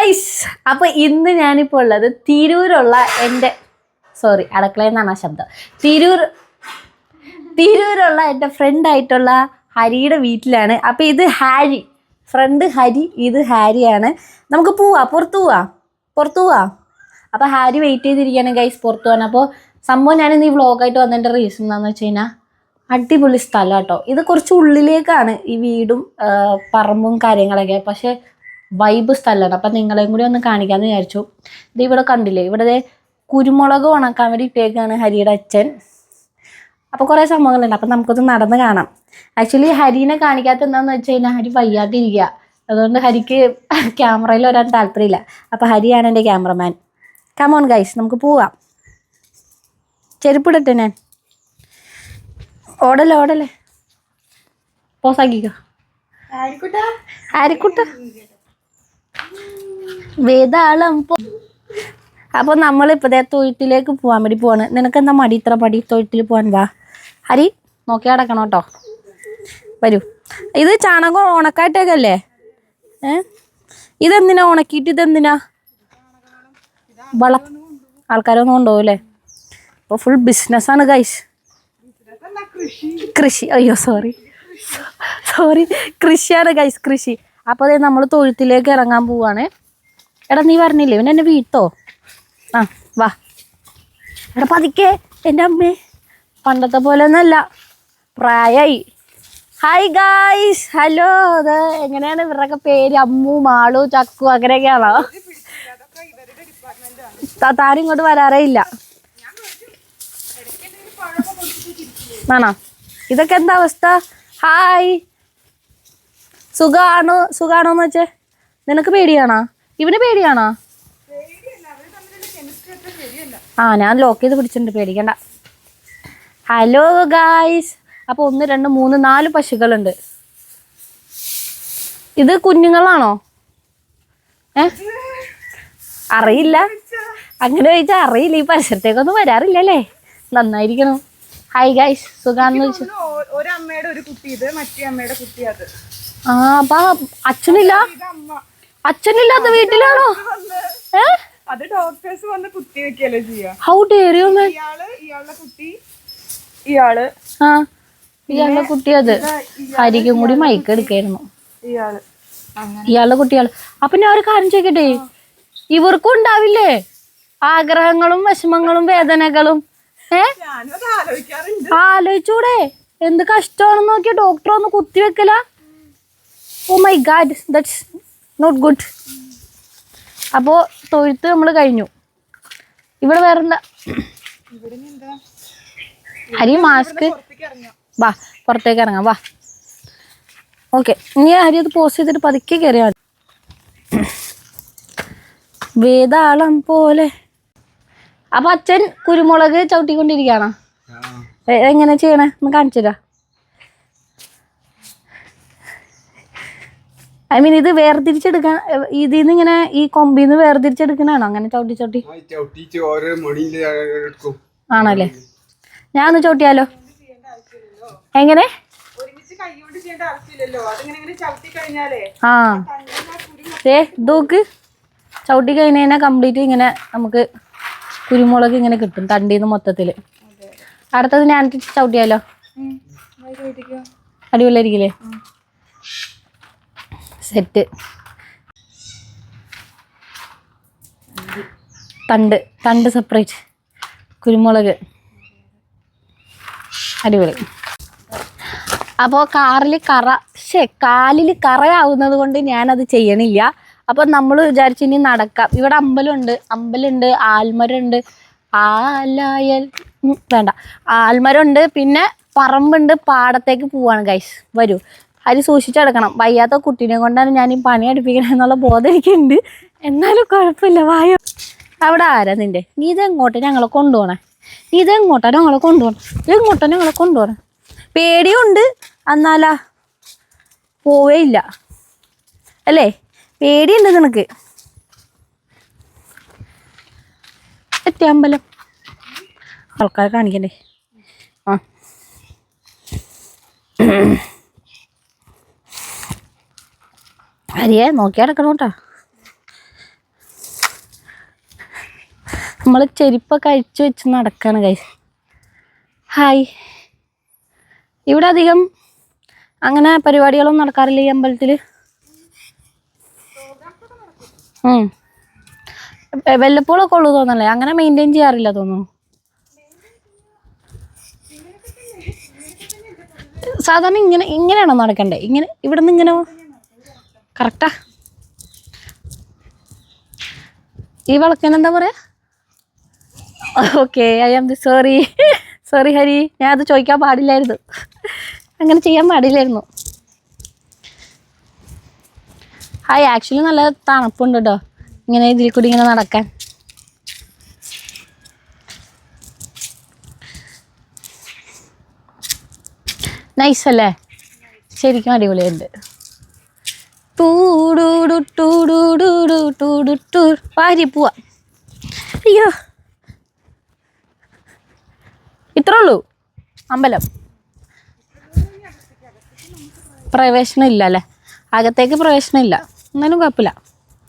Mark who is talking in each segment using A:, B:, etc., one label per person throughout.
A: Guys അപ്പൊ ഇന്ന് ഞാനിപ്പോൾ ഉള്ളത് തിരൂരുള്ള എന്റെ സോറി അടുക്കളയിൽ നിന്നാണ് ആ ശബ്ദം. തിരൂർ തിരൂരുള്ള ഫ്രണ്ട് ആയിട്ടുള്ള ഹരിയുടെ വീട്ടിലാണ്. അപ്പൊ ഇത് ഹാരി ഫ്രണ്ട് ഹരി ഇത് ഹാരിയാണ്. നമുക്ക് പോവാ പുറത്തു പോവാ പുറത്തു പോവാ. അപ്പൊ ഹാരി വെയിറ്റ് ചെയ്തിരിക്കുകയാണ് ഗൈസ് പുറത്തു പോകാൻ അപ്പോൾ സംഭവം ഞാനിന്ന് ഈ വ്ളോഗായിട്ട് വന്നതിന്റെ റീസൺ എന്താണെന്ന് വെച്ച് കഴിഞ്ഞാൽ അടിപൊളി സ്ഥലം കേട്ടോ ഇത് കുറച്ച് ഉള്ളിലേക്കാണ് ഈ വീടും പറമ്പും കാര്യങ്ങളൊക്കെ. പക്ഷെ വൈബ് സ്ഥലമാണ്. അപ്പം നിങ്ങളെയും കൂടി ഒന്ന് കാണിക്കാമെന്ന് വിചാരിച്ചു. ഇത് ഇവിടെ കണ്ടില്ലേ? ഇവിടെ കുരുമുളക് ഉണക്കാൻ വേണ്ടി ഇട്ടേക്കാണ് ഹരിയുടെ അച്ഛൻ. അപ്പോൾ കുറേ സംഭവങ്ങളുണ്ട്. അപ്പം നമുക്കൊന്ന് നടന്ന് കാണാം. ആക്ച്വലി ഹരിനെ കാണിക്കാത്ത എന്താണെന്ന് വെച്ച് കഴിഞ്ഞാൽ ഹരി വയ്യാതിരിക്കുക അതുകൊണ്ട് ഹരിക്ക് ക്യാമറയിൽ വരാൻ താല്പര്യമില്ല. അപ്പോൾ ഹരിയാണ് എന്റെ ക്യാമറമാൻ. കമോൺ ഗൈസ് നമുക്ക് പോവാം. ചെരുപ്പിടട്ടെ ഞാൻ. ഓടല്ലേ ഓടല്ലേ? പോസാക്കിക്കോ ആരിക്കുട്ട? വേതാളം പോ അപ്പോൾ തൊഴുത്തിലേക്ക് പോകാൻ വേണ്ടി പോവാണ്. നിനക്ക് എന്താ മടി? ഇത്ര മടി തൊഴുത്തിൽ പോകാൻ വാ. ഹരി നോക്കി അടക്കണം കേട്ടോ. വരൂ. ഇത് ചാണകം ഉണക്കായിട്ടേക്കല്ലേ? ഏ? ഇതെന്തിനാ ഉണക്കിയിട്ട് ഇതെന്തിനാ? വള. ആൾക്കാരൊന്നും കൊണ്ടുപോകും അല്ലേ? അപ്പോൾ ഫുൾ ബിസിനസ്സാണ് ഗൈസ് കൃഷി. അയ്യോ സോറി സോറി കൃഷിയാണ് ഗൈസ് കൃഷി. അപ്പോൾ അതെ നമ്മൾ തൊഴുത്തിലേക്ക് ഇറങ്ങാൻ പോവാണ്. എടാ നീ പറഞ്ഞില്ലേ ഇവൻ എന്നെ വീട്ടോ ആ വാ. എടാ പതിക്കെ. എന്റെ അമ്മേ. പണ്ടത്തെ പോലെ ഒന്നല്ല പ്രായമായി ഹായ് ഗായ്സ് ഹലോ അത് എങ്ങനെയാണ് ഇവരുടെയൊക്കെ പേര്? അമ്മു മാളു ചക്കു അങ്ങനെയൊക്കെയാണോ? താരം ഇങ്ങോട്ട് വരാറേ ഇല്ല. ആണോ? ഇതൊക്കെ എന്താ അവസ്ഥ? ഹായ് സുഖാണോ? എന്ന് വെച്ചേ. നിനക്ക് പേടിയാണോ? ഇവന് പേടിയാണോ? ആ ഞാൻ ലോക്ക് ചെയ്ത് പിടിച്ചിട്ടുണ്ട്. പേടിക്കണ്ട. ഹലോ ഗായ്സ് അപ്പോൾ ഒന്ന് രണ്ട് മൂന്ന് നാല് പശുക്കളുണ്ട്. ഇത് കുഞ്ഞുങ്ങളാണോ? ഏ? അറിയില്ല. അങ്ങനെ ചോദിച്ചാൽ അറിയില്ല. ഈ പരിസരത്തേക്കൊന്നും വരാറില്ലല്ലേ? നന്നായിരിക്കണം. ഹായ് ഗൈസ് സുഖാന്ന് വെച്ചു
B: അമ്മയുടെ ഒരു കുട്ടി ഇത് മറ്റേ അമ്മയുടെ കുട്ടി അത്.
A: ആ അപ്പൊ അച്ഛനില്ല?
B: അച്ഛനില്ല അത്
A: അച്ഛനില്ലാത്ത വീട്ടിലാണോ?
B: അത് ഡോക്ടേഴ്സ് വന്ന് കുത്തി വെക്കല്ലേ ചെയ്യാ.
A: ഹൗ ഡെയർ യു മാൻ
B: ഇയാൾ ഇയാളുടെ കുട്ടി ഇയാൾ.
A: ആ ഇയാളുടെ കുട്ടി അത്. ഹരിക്കും കൂടി മൈക്ക് എടുക്കായിരുന്നു.
B: ഇയാൾ.
A: ഇയാളുടെ കുട്ടിയാൾ അപ്പൊ ഞാൻ ഒരു കാര്യം ചോദിക്കട്ടെ? ഇവർക്കും ഉണ്ടാവില്ലേ? ആഗ്രഹങ്ങളും വിഷമങ്ങളും വേദനകളും? ഏ? ആലോചിച്ചൂടെ. എന്ത് കഷ്ടമാണെന്ന് നോക്കിയ ഡോക്ടർ ഒന്ന് കുത്തിവെക്കല ഓ my god that's not good അപ്പോ തൊഴുത്ത് നമ്മൾ കഴിഞ്ഞു. ഇവിടെ
B: ഇവിടെ എന്താ
A: ഹരി മാസ്ക് വാ പുറത്തേക്ക് ഇറങ്ങാം വാ. ഓക്കെ ഇനി ഹരി അത് പോസ്റ്റ് ചെയ്തിട്ട് പതുക്കെ കയറിയാൽ വേദാളം പോലെ അപ്പൊ അച്ഛൻ കുരുമുളക് ചവിട്ടിക്കൊണ്ടിരിക്കുകയാണോ. എ- എങ്ങനെ ചെയ്യണേ? ഒന്ന് കാണിച്ചുതരാ ഐ മീൻ ഇത് വേർതിരിച്ചെടുക്കാൻ ഇതിൽ നിന്ന് ഇങ്ങനെ ഈ കൊമ്പിൽ നിന്ന് വേർതിരിച്ചെടുക്കണാണോ അങ്ങനെ ചവിട്ടി ചവിട്ടി. ആണല്ലേ? ഞാൻ ഒന്ന് ചവിട്ടിയാലോ? എങ്ങനെ? ആ. ഏ ദൂക്ക് ചവിട്ടി കഴിഞ്ഞ് കഴിഞ്ഞാൽ കംപ്ലീറ്റ് ഇങ്ങനെ നമുക്ക് കുരുമുളക് ഇങ്ങനെ കിട്ടും തണ്ടിന്ന് മൊത്തത്തിൽ. മൊത്തത്തിൽ അടുത്തത് ഞാൻ ചവിട്ടിയാലോ. അടിപൊളിയായിരിക്കില്ലേ? സെറ്റ്. തണ്ട് തണ്ട് സെപ്പറേറ്റ് കുരുമുളക്. അടിപൊളി. അപ്പോൾ കാറിൽ കറ ശേ കാലിൽ കറയാവുന്നത് കൊണ്ട് ഞാനത് ചെയ്യണില്ല. അപ്പോൾ നമ്മൾ വിചാരിച്ചു ഇനി നടക്കാം. ഇവിടെ അമ്പലമുണ്ട്. അമ്പലമുണ്ട് ആൽമരമുണ്ട്. ആലായൽ വേണ്ട. ആൽമരമുണ്ട് പിന്നെ പറമ്പുണ്ട്. പാടത്തേക്ക് പോവാണ് ഗൈസ് വരൂ. അത് സൂക്ഷിച്ചെടുക്കണം വയ്യാത്ത കുട്ടീനെ കൊണ്ടാണ് ഞാൻ ഈ പണി അടുപ്പിക്കണം എന്നുള്ള ബോധം എനിക്കുണ്ട്. എന്നാലും കുഴപ്പമില്ല. വായോ. അവിടെ ആരാ നിന്റെ? നീ ഇതെങ്ങോട്ടാ ഞങ്ങളെ കൊണ്ടുപോണേ? നീ ഇതെങ്ങോട്ടാ ഞങ്ങളെ കൊണ്ടുപോകണം ഇതെങ്ങോട്ടാ ഞങ്ങളെ കൊണ്ടുപോകണം പേടിയുണ്ട്. എന്നാലാ പോവേ ഇല്ല അല്ലേ? പേടിയുണ്ട് നിനക്ക്. എത്തി അമ്പലം. ആൾക്കാരെ കാണിക്കണ്ടേ? ആ. അരിയെ നോക്കി അടക്കണം കേട്ടോ. നമ്മൾ ചെരുപ്പൊക്കെ അഴിച്ചു വെച്ച് നടക്കാണ് കൈ ഹായ്. ഇവിടെ അധികം അങ്ങനെ പരിപാടികളൊന്നും നടക്കാറില്ല ഈ അമ്പലത്തിൽ വല്ലപ്പോഴൊക്കെ ഉള്ളു തോന്നല്ലേ അങ്ങനെ മെയിന്റെയിൻ ചെയ്യാറില്ല തോന്നുന്നു. സാധാരണ ഇങ്ങനെ ഇങ്ങനെയാണോ നടക്കണ്ടേ? ഇങ്ങനെ ഇവിടെ നിന്ന് ഇങ്ങനെ കറക്റ്റാ ഈ വിളക്കിന് എന്താ പറയാ? Okay I am the sorry sorry Hari. ഞാൻ അത് ചോദിക്കാൻ പാടില്ലായിരുന്നു. അങ്ങനെ ചെയ്യാൻ പാടില്ലായിരുന്നു. ഹായ് ആക്ച്വലി നല്ല തണുപ്പുണ്ട് കേട്ടോ ഇങ്ങനെ ഇതിൽ കൂടി ഇങ്ങനെ നടക്കാൻ. നൈസ് അല്ലേ? ശരിക്കും അടിപൊളിയുണ്ട്. ടൂടൂടു അയ്യോ ഇത്രേ ഉള്ളൂ അമ്പലം പ്രവേശനം ഇല്ല അല്ലേ അകത്തേക്ക് പ്രവേശനം ഇല്ല എന്നാലും കുഴപ്പമില്ല.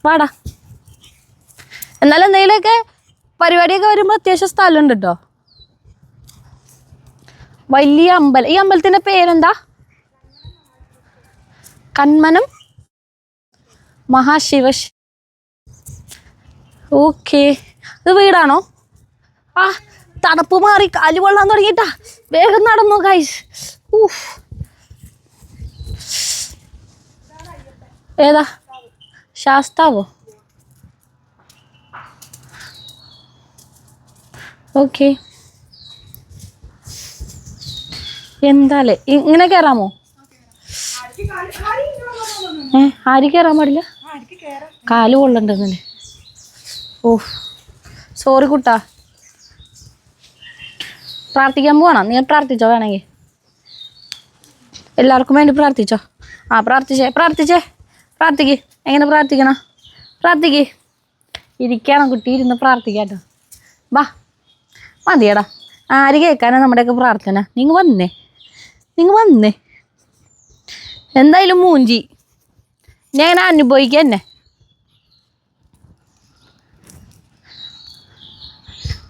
A: വാടാ. എന്നാലും എന്തെങ്കിലുമൊക്കെ പരിപാടിയൊക്കെ വരുമ്പോൾ അത്യാവശ്യം സ്ഥലമുണ്ട് കേട്ടോ വലിയ അമ്പലം. ഈ അമ്പലത്തിന്റെ പേരെന്താ? കന്മനം മഹാശിവ ഓക്കെ. ഇത് വീടാണോ? ആ തണുപ്പ് മാറി കാൽ കൊള്ളാൻ തുടങ്ങിട്ടാ വേഗം നടന്നു കൈസ് ഊഫ് ഏതാ? ശാസ്താവോ? ഓക്കെ എന്താലേ ഇങ്ങനെ
B: കേറാമോ?
A: ഏ ആര് കയറാൻ പാടില്ല? കാൽ കൊള്ളണ്ടെന്നല്ലേ. ഓ സോറി കുട്ടാ. പ്രാർത്ഥിക്കാൻ പോകണം നീ പ്രാർത്ഥിച്ചോ വേണമെങ്കിൽ എല്ലാവർക്കും വേണ്ടി പ്രാർത്ഥിച്ചോ? ആ പ്രാർത്ഥിച്ചേ പ്രാർത്ഥിച്ചേ. പ്രാർത്ഥിക്ക്. എങ്ങനെ പ്രാർത്ഥിക്കണം? പ്രാർത്ഥിക്ക്. ഇരിക്കണം കുട്ടി ഇരുന്ന് പ്രാർത്ഥിക്കാട്ടോ വാ. മതിയടാ. ആര് കേൾക്കാനാ നമ്മുടെയൊക്കെ പ്രാർത്ഥന? നിങ്ങൾ വന്നേ. നിങ്ങൾ വന്നേ. എന്തായാലും മൂഞ്ചി. ഞാൻ അങ്ങനെ അനുഭവിക്കുക തന്നെ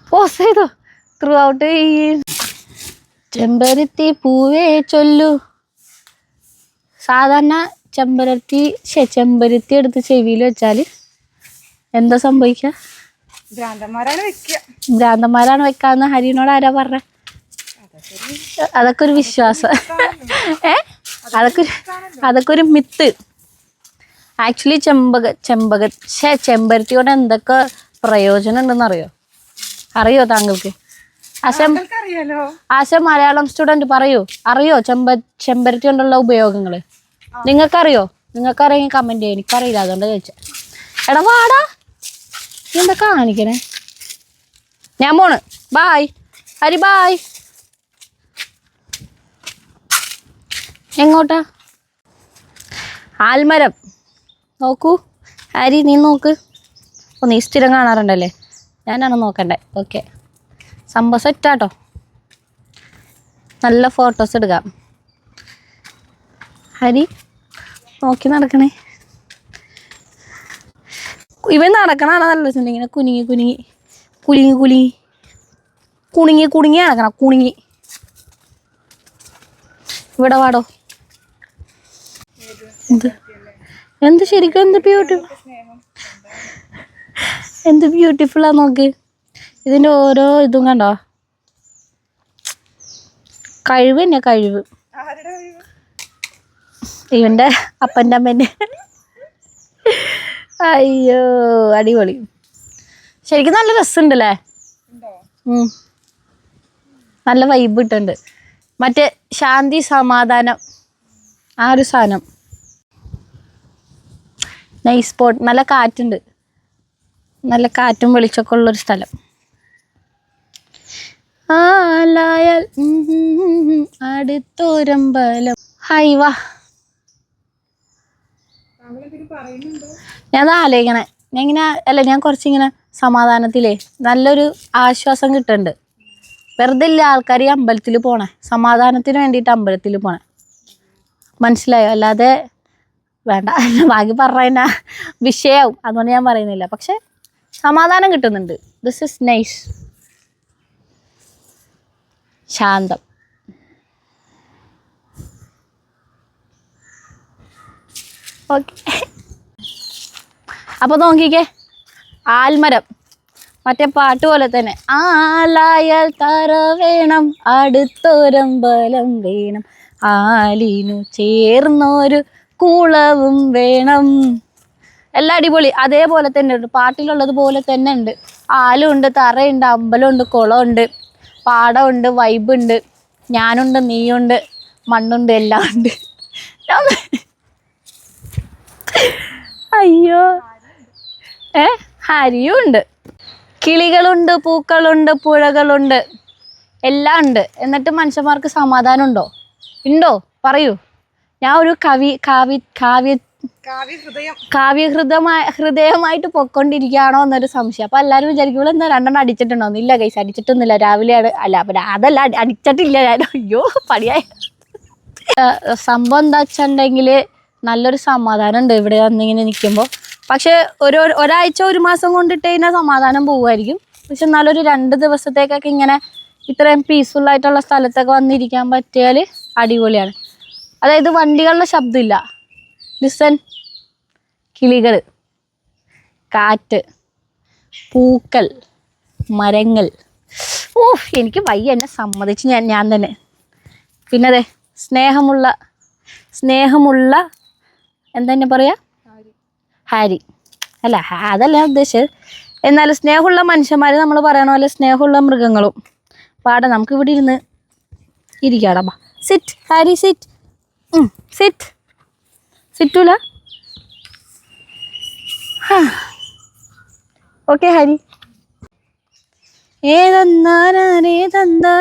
A: പോസ് ചെയ്തോ? ത്രൂ ഔട്ട് ചെമ്പരത്തി പൂവേ ചൊല്ലു. സാധാരണ ചെമ്പരത്തി ശേ ചെമ്പരത്തി എടുത്ത് ചെവിയിൽ വെച്ചാൽ എന്താ സംഭവിക്കുക?
B: ഭ്രാന്തന്മാരാണ് വെക്കുക.
A: ഭ്രാന്തന്മാരാണ് വെക്കാന്ന് ഹരിനോട് ആരാ പറ അതൊക്കെ ഒരു വിശ്വാസം. ഏ? അതൊക്കെ ഒരു അതൊക്കെ ഒരു മിത്ത്. ആക്ച്വലി ചെമ്പക ചെമ്പക ചെമ്പരത്തി കൊണ്ട് എന്തൊക്കെ പ്രയോജനം ഉണ്ടെന്ന് അറിയോ അറിയോ താങ്കൾക്ക്? ആശ ആശം മലയാളം സ്റ്റുഡന്റ് പറയൂ. അറിയോ ചെമ്പ ചെമ്പരത്തി കൊണ്ടുള്ള ഉപയോഗങ്ങൾ നിങ്ങൾക്കറിയോ? നിങ്ങൾക്കറിയെങ്കിൽ കമന്റ് ചെയ്യും എനിക്കറിയില്ല. അതുകൊണ്ട് ചോദിച്ചേ. എടാ വാടാ. എന്താ കാണിക്കണേ? ഞാൻ പോണ്. ബായ് ഹരി ബായ് എങ്ങോട്ടാ? ആൽമരം. നോക്കൂ. ഹരി നീ നോക്ക്. ഓ നീ സ്ഥിരം കാണാറുണ്ടല്ലേ? ഞാനാണ് നോക്കണ്ടേ. ഓക്കെ സംഭവം സെറ്റാട്ടോ നല്ല ഫോട്ടോസ് എടുക്കാം ഹരി നോക്കി നടക്കണേ. ഇവൻ നടക്കണാണ് നല്ല രസം ഇങ്ങനെ കുനിങ്ങി കുനിങ്ങി. കുലുങ്ങി കുലുങ്ങി. കുണുങ്ങി കുണുങ്ങി നടക്കണം കുണുങ്ങി. ഇവിടെ വാടോ. എന്ത്? എന്ത് ശരിക്കും എന്ത് ബ്യൂട്ടി എന്ത് ബ്യൂട്ടിഫുള്ളാ നോക്ക്. ഇതിന്റെ ഓരോ ഇതും കണ്ടോ? കഴിവ് തന്നെ കഴിവ്? ഇവന്റെ അപ്പന്റെ അമ്മേന്റെ അയ്യോ അടിപൊളി ശരിക്കും നല്ല രസമുണ്ടല്ലേ. നല്ല വൈബ് ഇട്ടുണ്ട് മറ്റേ ശാന്തി സമാധാനം ആ ഒരു സാധനം നൈസ് സ്പോട്ട് നല്ല കാറ്റുണ്ട് നല്ല കാറ്റും വെളിച്ചൊക്കെ ഉള്ളൊരു സ്ഥലം ആലായാൽ അടുത്തൊരമ്പലം ഹായ് വാ ഞാൻ ആലോചിക്കണേ. ഞാൻ ഇങ്ങനെ അല്ല ഞാൻ കുറച്ചിങ്ങനെ സമാധാനത്തിലേ നല്ലൊരു ആശ്വാസം കിട്ടുന്നുണ്ട് വെറുതെ ഇല്ല ആൾക്കാർ ഈ അമ്പലത്തിൽ പോണേ. സമാധാനത്തിന് വേണ്ടിയിട്ട് അമ്പലത്തിൽ പോണേ. മനസ്സിലായോ? അല്ലാതെ വേണ്ട. ബാക്കി പറഞ്ഞ വിഷയാവും. അതുകൊണ്ട് ഞാൻ പറയുന്നില്ല. പക്ഷെ സമാധാനം കിട്ടുന്നുണ്ട്. ദിസ് ഇസ് നൈസ് ശാന്തം. ഓക്കെ. അപ്പോൾ നോക്കിക്കേ. ആൽമരം. മറ്റേ പാട്ട് പോലെ തന്നെ. ആലായാൽ തറ വേണം അടുത്തോരം ബലം വേണം. ആലിനു ചേർന്നൊരു കുളവും വേണം. എല്ലാം അടിപൊളി. അതേപോലെ തന്നെ ഉണ്ട്. പാട്ടിലുള്ളത് പോലെ തന്നെ ഉണ്ട്. ആലുണ്ട് തറയുണ്ട് അമ്പലമുണ്ട് കുളമുണ്ട് പാടമുണ്ട് വൈബുണ്ട് ഞാനുണ്ട് നീയുണ്ട് മണ്ണുണ്ട് എല്ലാം ഉണ്ട് അയ്യോ. ഏ ഹരിയും ഉണ്ട് കിളികളുണ്ട് പൂക്കളുണ്ട് പുഴകളുണ്ട് എല്ലാം ഉണ്ട്. എന്നിട്ട് മനുഷ്യന്മാർക്ക് സമാധാനം ഉണ്ടോ? ഉണ്ടോ പറയൂ. ഞാൻ ഒരു കവി കാവ്യ കാവ്യ കാവ്യഹൃദമായ ഹൃദയമായിട്ട് പൊക്കൊണ്ടിരിക്കുകയാണോ എന്നൊരു സംശയം. അപ്പൊ എല്ലാവരും വിചാരിക്കുമ്പോൾ എന്താ രണ്ടെണ്ണം അടിച്ചിട്ടുണ്ടോ? ഇല്ല കൈസ് അടിച്ചിട്ടൊന്നുമില്ല. രാവിലെയാണ്. അല്ല അപ്പൊ അതല്ല അടിച്ചിട്ടില്ല. ഞാൻ അയ്യോ പണിയായി. സംഭവം എന്താ വെച്ചിട്ടുണ്ടെങ്കിൽ നല്ലൊരു സമാധാനം ഉണ്ട് ഇവിടെ വന്നിങ്ങനെ നിൽക്കുമ്പോൾ പക്ഷേ ഒരു ഒരു- ഒരാഴ്ച ഒരു മാസം കൊണ്ടിട്ട് കഴിഞ്ഞാൽ സമാധാനം പോവുമായിരിക്കും. പക്ഷെ എന്നാലൊരു രണ്ട് ദിവസത്തേക്കൊക്കെ ഇങ്ങനെ ഇത്രയും പീസ്ഫുൾ ആയിട്ടുള്ള സ്ഥലത്തൊക്കെ വന്നിരിക്കാൻ പറ്റിയാൽ അടിപൊളിയാണ്. അതായത് വണ്ടികളുടെ ശബ്ദമില്ല. ലിസൺ കിളികൾ കാറ്റ് പൂക്കൾ മരങ്ങൾ. ഓ എനിക്ക് വയ്യ എന്നെ സമ്മതിച്ച് ഞാൻ ഞാൻ തന്നെ. പിന്നെ അതെ സ്നേഹമുള്ള സ്നേഹമുള്ള എന്താ പറയാ? ഹാരി. അല്ല അതല്ല ഉദ്ദേശിച്ചത്. എന്നാലും സ്നേഹമുള്ള മനുഷ്യന്മാർ നമ്മൾ പറയണ പോലെ സ്നേഹമുള്ള മൃഗങ്ങളും. പാടെ നമുക്ക് ഇവിടെ ഇരുന്ന് ഇരിക്കാടാ സിറ്റ് ഹാരി സിറ്റ് സിറ്റ് സിറ്റൂല ഓക്കെ ഹരി. ഏതെന്താരേതെന്താ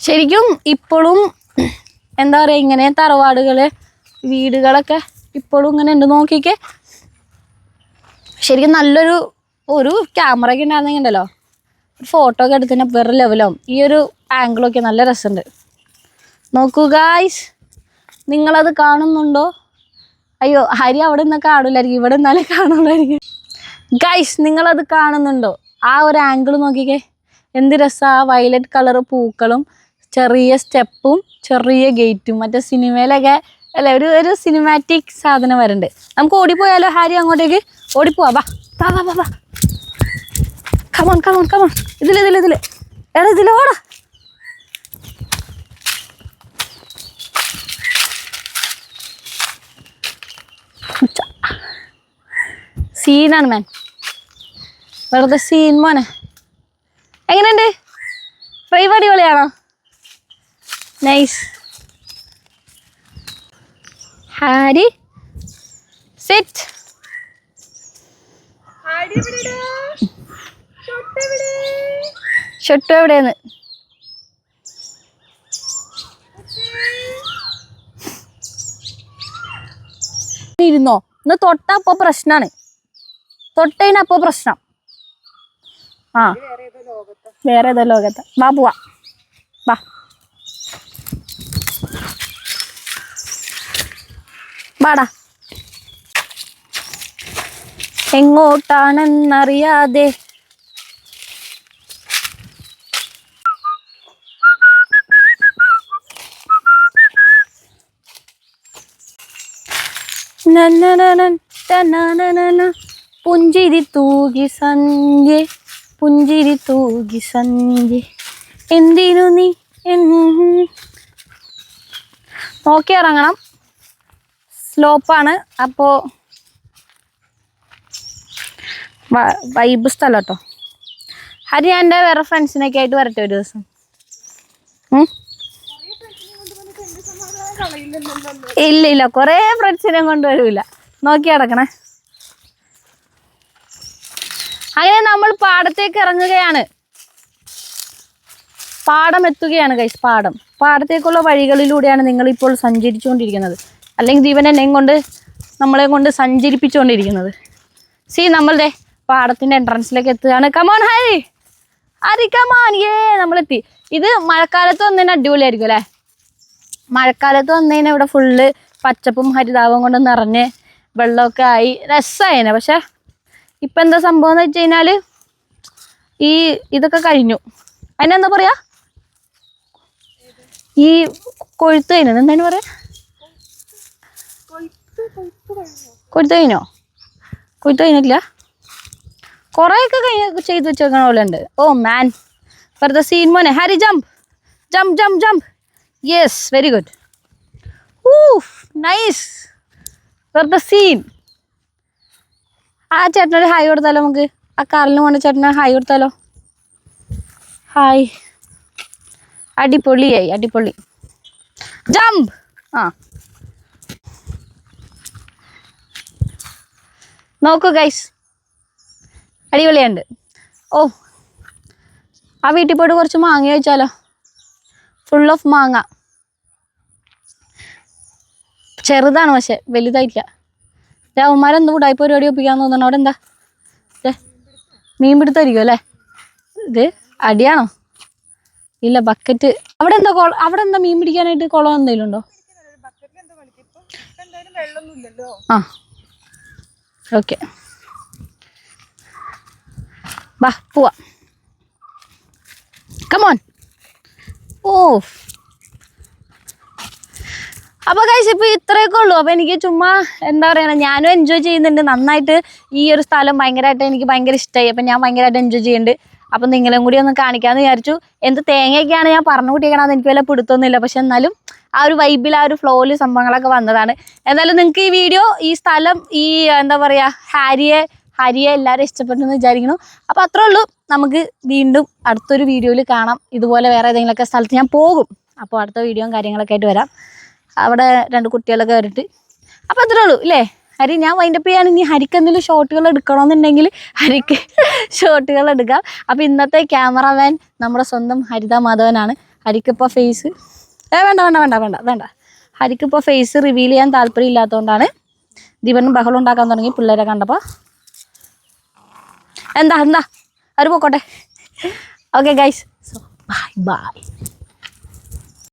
A: ശരിക്കും ഇപ്പോഴും എന്താ പറയുക ഇങ്ങനെ തറവാടുകൾ വീടുകളൊക്കെ ഇപ്പോഴും ഇങ്ങനെ ഉണ്ട്. നോക്കിക്കേ. ശരിക്കും നല്ലൊരു ഒരു ക്യാമറ ഒക്കെ ഉണ്ടായിരുന്നെങ്കിൽ ഉണ്ടല്ലോ ഒരു ഫോട്ടോ ഒക്കെ എടുത്തിന് വേറെ ലെവലാവും ഈ ഒരു ആംഗിളൊക്കെ നല്ല രസമുണ്ട്. നോക്കൂ ഗായ്സ് നിങ്ങളത് കാണുന്നുണ്ടോ? അയ്യോ ഹരി അവിടെ നിന്ന് കാണില്ലായിരിക്കും ഇവിടെ നിന്നാലേ കാണുള്ളായിരിക്കും. ഗൈസ് നിങ്ങളത് കാണുന്നുണ്ടോ? ആ ഒരു ആംഗിൾ നോക്കിക്കേ. എന്ത് രസാ വയലറ്റ് കളർ പൂക്കളും ചെറിയ സ്റ്റെപ്പും ചെറിയ ഗേറ്റും. മറ്റേ സിനിമയിലൊക്കെ അല്ല ഒരു ഒരു സിനിമാറ്റിക് സാധനം വരുന്നുണ്ട് നമുക്ക് ഓടിപ്പോയാലോ ഹാരി അങ്ങോട്ടേക്ക്? ഓടിപ്പോവാ വാ. വാ വാ വാ കമോൺ കമോൺ കമോൺ ഇതിൽ ഇതിൽ ഇതിൽ എടാ ഇതിൽ ഓടാ. സീനാണ് മാൻ വെറുതെ സീൻ മോനെ. എങ്ങനെയുണ്ട്? ഫ്രൈവ് അടിപൊളിയാണോ? നൈസ് ഹാരി സെറ്റ്?
B: ഷൊട്ട് എവിടെ?
A: ഷൊട്ടു എവിടെയെന്ന് ഇരുന്നോ? ഇന്ന് തൊട്ട അപ്പൊ പ്രശ്നാണ്. തൊട്ടതിന് അപ്പൊ പ്രശ്നം. ആ. വേറെ ഏതോ ലോകത്ത്. വാ പോവാ. വാ. വാടാ. എങ്ങോട്ടാണെന്നറിയാതെ. പുഞ്ചിരി തൂകി സന്ധ്യ പുഞ്ചിരി തൂകി സന്ധ്യ. എന്തിനു നീ നോക്കി ഇറങ്ങണം സ്ലോപ്പാണ്. അപ്പോൾ വൈബ് സ്ഥലം കേട്ടോ ഹരി ഞാൻ എന്റെ വേറെ ഫ്രണ്ട്സിനൊക്കെ ആയിട്ട് വരട്ടെ ഒരു ദിവസം. ഇല്ല ഇല്ല കുറേ ഫ്രണ്ട്സിനെ കൊണ്ടുവരൂല നോക്കി നടക്കണേ. അങ്ങനെ നമ്മൾ പാടത്തേക്ക് ഇറങ്ങുകയാണ്. പാടം എത്തുകയാണ് കൈസ് പാടം. പാടത്തേക്കുള്ള വഴികളിലൂടെയാണ് നിങ്ങൾ ഇപ്പോൾ സഞ്ചരിച്ചുകൊണ്ടിരിക്കുന്നത്. അല്ലെങ്കിൽ ജീവൻ എന്നെയും കൊണ്ട് നമ്മളെ കൊണ്ട് സഞ്ചരിപ്പിച്ചുകൊണ്ടിരിക്കുന്നത്. സി നമ്മളുടെ പാടത്തിന്റെ എൻട്രൻസിലേക്ക് എത്തുകയാണ്. കമോൺ ഹൈ ഹരി കമോൺ ഏ നമ്മളെത്തി. ഇത് മഴക്കാലത്ത് വന്നതിന് അടിപൊളിയായിരിക്കും അല്ലേ? മഴക്കാലത്ത് വന്നതിന് ഇവിടെ ഫുള്ള് പച്ചപ്പും ഹരിതാവും കൊണ്ട് നിറഞ്ഞ് വെള്ളമൊക്കെ ആയി. രസമായേനെ പക്ഷെ ഇപ്പം എന്താ സംഭവം എന്ന് വെച്ച് കഴിഞ്ഞാൽ ഈ ഇതൊക്കെ കഴിഞ്ഞു. അതിനെന്താ പറയുക ഈ കൊഴുത്ത് കഴിഞ്ഞത് എന്താണ് പറയാ കൊഴുത്ത് കഴിഞ്ഞോ കഴിഞ്ഞില്ല കഴിഞ്ഞിട്ടില്ല കുറേയൊക്കെ കഴിഞ്ഞ് ചെയ്ത് വെച്ചേക്കണ പോലെ ഉണ്ട് ഓ മാൻ ദ സീൻ മോനെ. Hari jump jump jump jump yes very good ഊഫ് നൈസ് ദ സീൻ ആ ചേട്ടനോട് ഹായ് കൊടുത്താലോ നമുക്ക്? ആ കാറിൽ പോണ ചേട്ടനോട് ഹായ് കൊടുത്താലോ? ഹായ് അടിപൊളിയായി അടിപൊളി. ജംപ് ആ. നോക്കൂ ഗൈസ് അടിപൊളിയുണ്ട്. ഓ ആ വീട്ടിൽ പോയിട്ട് കുറച്ച് മാങ്ങ വെച്ചാലോ ഫുൾ ഓഫ് മാങ്ങ. ചെറുതാണ് പക്ഷെ വലുതായിട്ടില്ല. അവന്മാരെന്ത് കൂടായ്പ പരിപാടി ഒപ്പിക്കാന്ന് തോന്നണം അവിടെ എന്താ? മീൻ പിടുത്തായിരിക്കും അല്ലേ? ഇത് അടിയാണോ? ഇല്ല ബക്കറ്റ് അവിടെ എന്താ കൊള അവിടെ എന്താ മീൻ പിടിക്കാനായിട്ട് കുളം എന്തെങ്കിലും ഉണ്ടോ?
B: ബക്കറ്റിൽ എന്തോ കളിക്കും ഇപ്പൊ ഇപ്പൊ എന്തായാലും വെള്ളമൊന്നും ഇല്ലല്ലോ
A: ആ ഓക്കെ. ബാ പോവാ. കമോൺ ഓ. അപ്പോൾ കഴിച്ച് ഇപ്പോൾ ഇത്രയൊക്കെ ഉള്ളൂ. അപ്പോൾ എനിക്ക് ചുമ്മാ എന്താ പറയുക ഞാനും എൻജോയ് ചെയ്യുന്നുണ്ട്. നന്നായിട്ട് ഈ ഒരു സ്ഥലം ഭയങ്കരമായിട്ട് എനിക്ക് ഭയങ്കര ഇഷ്ടമായി അപ്പം ഞാൻ ഭയങ്കരമായിട്ട് എൻജോയ് ചെയ്യുന്നുണ്ട്. അപ്പം നിങ്ങളും കൂടി ഒന്ന് കാണിക്കാമെന്ന് വിചാരിച്ചു. എന്ത് തേങ്ങയൊക്കെയാണ് ഞാൻ പറഞ്ഞു കൂട്ടിയേക്കണമെന്ന് എനിക്ക് വല്ല പിടുത്തൊന്നുമില്ല പക്ഷെ എന്നാലും ആ ഒരു വൈബിൽ ആ ഒരു ഫ്ലോയിൽ സംഭവങ്ങളൊക്കെ വന്നതാണ്. എന്തായാലും നിങ്ങൾക്ക് ഈ വീഡിയോ ഈ സ്ഥലം ഈ എന്താ പറയുക ഹാരിയെ ഹരിയെ എല്ലാവരും ഇഷ്ടപ്പെട്ടെന്ന് വിചാരിക്കുന്നു. അപ്പോൾ അത്രേ ഉള്ളൂ. നമുക്ക് വീണ്ടും അടുത്തൊരു വീഡിയോയിൽ കാണാം. ഇതുപോലെ വേറെ ഏതെങ്കിലുമൊക്കെ സ്ഥലത്ത് ഞാൻ പോകും. അപ്പോൾ അടുത്ത വീഡിയോയും കാര്യങ്ങളൊക്കെ ആയിട്ട് വരാം. അവിടെ രണ്ട് കുട്ടികളൊക്കെ വരട്ട് അപ്പോൾ അത്രേ ഉള്ളൂ ഇല്ലേ? ഹരി ഞാൻ വൈൻഡപ്പ് ചെയ്യാണ്. ഇനി ഹരിക്ക് എന്തെങ്കിലും ഷോട്ടുകൾ എടുക്കണമെന്നുണ്ടെങ്കിൽ ഹരിക്ക് ഷോട്ടുകൾ എടുക്കാം. അപ്പോൾ ഇന്നത്തെ ക്യാമറമാൻ നമ്മുടെ സ്വന്തം ഹരിത മാധവനാണ്. ഹരിക്കിപ്പോൾ ഫേസ് ഏ വേണ്ട വേണ്ട വേണ്ട വേണ്ട വേണ്ട. ഹരിക്ക് ഇപ്പോൾ ഫേസ് റിവീൽ ചെയ്യാൻ താല്പര്യം ഇല്ലാത്തതുകൊണ്ടാണ് ദീപനും ബഹളം ഉണ്ടാക്കാൻ തുടങ്ങി പിള്ളേരെ കണ്ടപ്പോൾ എന്താ എന്താ? അവർ പോക്കോട്ടെ. Okay guys so bye bye